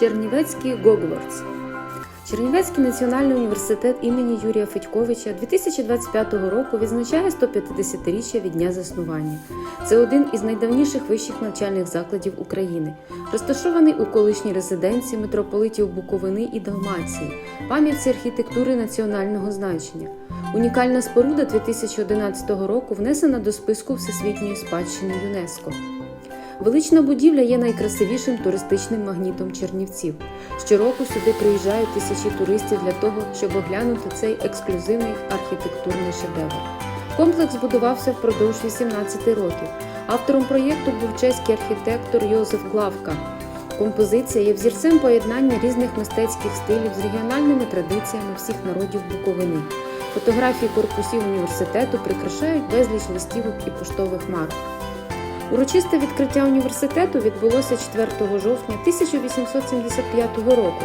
Чернівецький Гогвардс. Чернівецький національний університет імені Юрія Федьковича 2025 року відзначає 150-річчя від дня заснування. Це один із найдавніших вищих навчальних закладів України, розташований у колишній резиденції митрополитів Буковини і Далмації, пам'ятці архітектури національного значення. Унікальна споруда 2011 року внесена до списку Всесвітньої спадщини ЮНЕСКО. Велична будівля є найкрасивішим туристичним магнітом Чернівців. Щороку сюди приїжджають тисячі туристів для того, щоб оглянути цей ексклюзивний архітектурний шедевр. Комплекс будувався впродовж 18 років. Автором проєкту був чеський архітектор Йозеф Клавка. Композиція є взірцем поєднання різних мистецьких стилів з регіональними традиціями всіх народів Буковини. Фотографії корпусів університету прикрашають безліч листівок і поштових марок. Урочисте відкриття університету відбулося 4 жовтня 1875 року.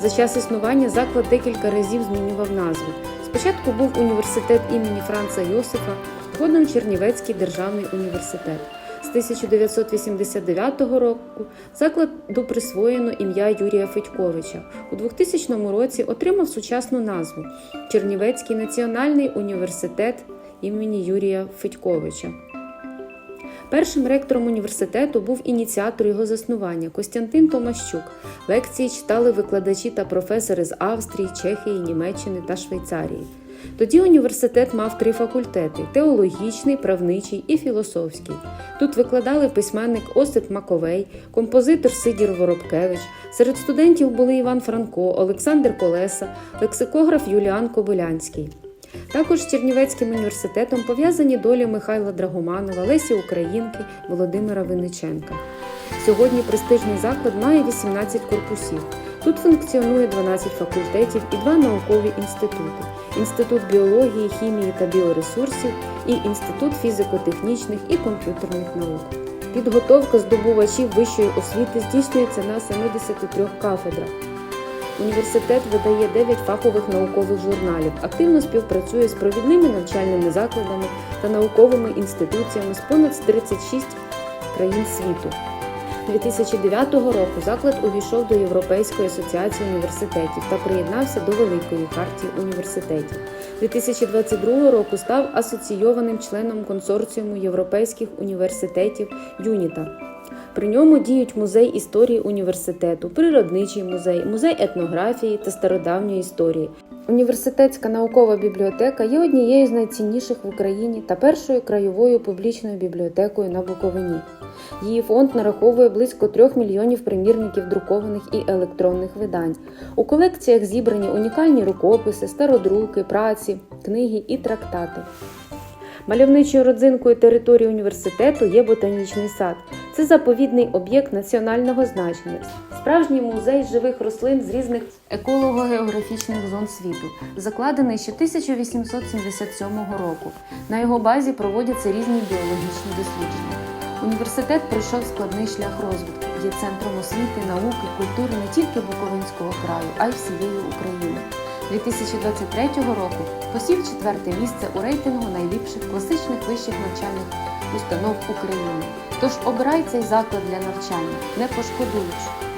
За час існування заклад декілька разів змінював назву. Спочатку був університет імені Франца Йосифа, згодом Чернівецький державний університет. З 1989 року закладу присвоєно ім'я Юрія Федьковича. У 2000 році отримав сучасну назву Чернівецький національний університет імені Юрія Федьковича. Першим ректором університету був ініціатор його заснування Костянтин Томащук. Лекції читали викладачі та професори з Австрії, Чехії, Німеччини та Швейцарії. Тоді університет мав три факультети: теологічний, правничий і філософський. Тут викладали письменник Осип Маковей, композитор Сидір Воробкевич. Серед студентів були Іван Франко, Олександр Колеса, лексикограф Юліан Кобилянський. Також з Чернівецьким університетом пов'язані долі Михайла Драгоманова, Лесі Українки, Володимира Винниченка. Сьогодні престижний заклад має 18 корпусів. Тут функціонує 12 факультетів і два наукові інститути: Інститут біології, хімії та біоресурсів і Інститут фізико-технічних і комп'ютерних наук. Підготовка здобувачів вищої освіти здійснюється на 73 кафедрах. Університет видає 9 фахових наукових журналів, активно співпрацює з провідними навчальними закладами та науковими інституціями з понад 36 країн світу. 2009 року заклад увійшов до Європейської асоціації університетів та приєднався до Великої хартії університетів. 2022 року став асоційованим членом консорціуму європейських університетів ЮНІТА. При ньому діють музей історії університету, природничий музей, музей етнографії та стародавньої історії. Університетська наукова бібліотека є однією з найцінніших в Україні та першою краєвою публічною бібліотекою на Буковині. Її фонд нараховує близько трьох мільйонів примірників друкованих і електронних видань. У колекціях зібрані унікальні рукописи, стародруки, праці, книги і трактати. Мальовничою родзинкою території університету є ботанічний сад. Це заповідний об'єкт національного значення, справжній музей живих рослин з різних еколого-географічних зон світу, закладений ще 1877 року. На його базі проводяться різні біологічні дослідження. Університет пройшов складний шлях розвитку, є центром освіти, науки, культури не тільки Буковинського краю, а й всієї України. 2023 року посів четверте місце у рейтингу найліпших класичних вищих навчальних установ України. Тож обирай цей заклад для навчання, не пошкодуючи.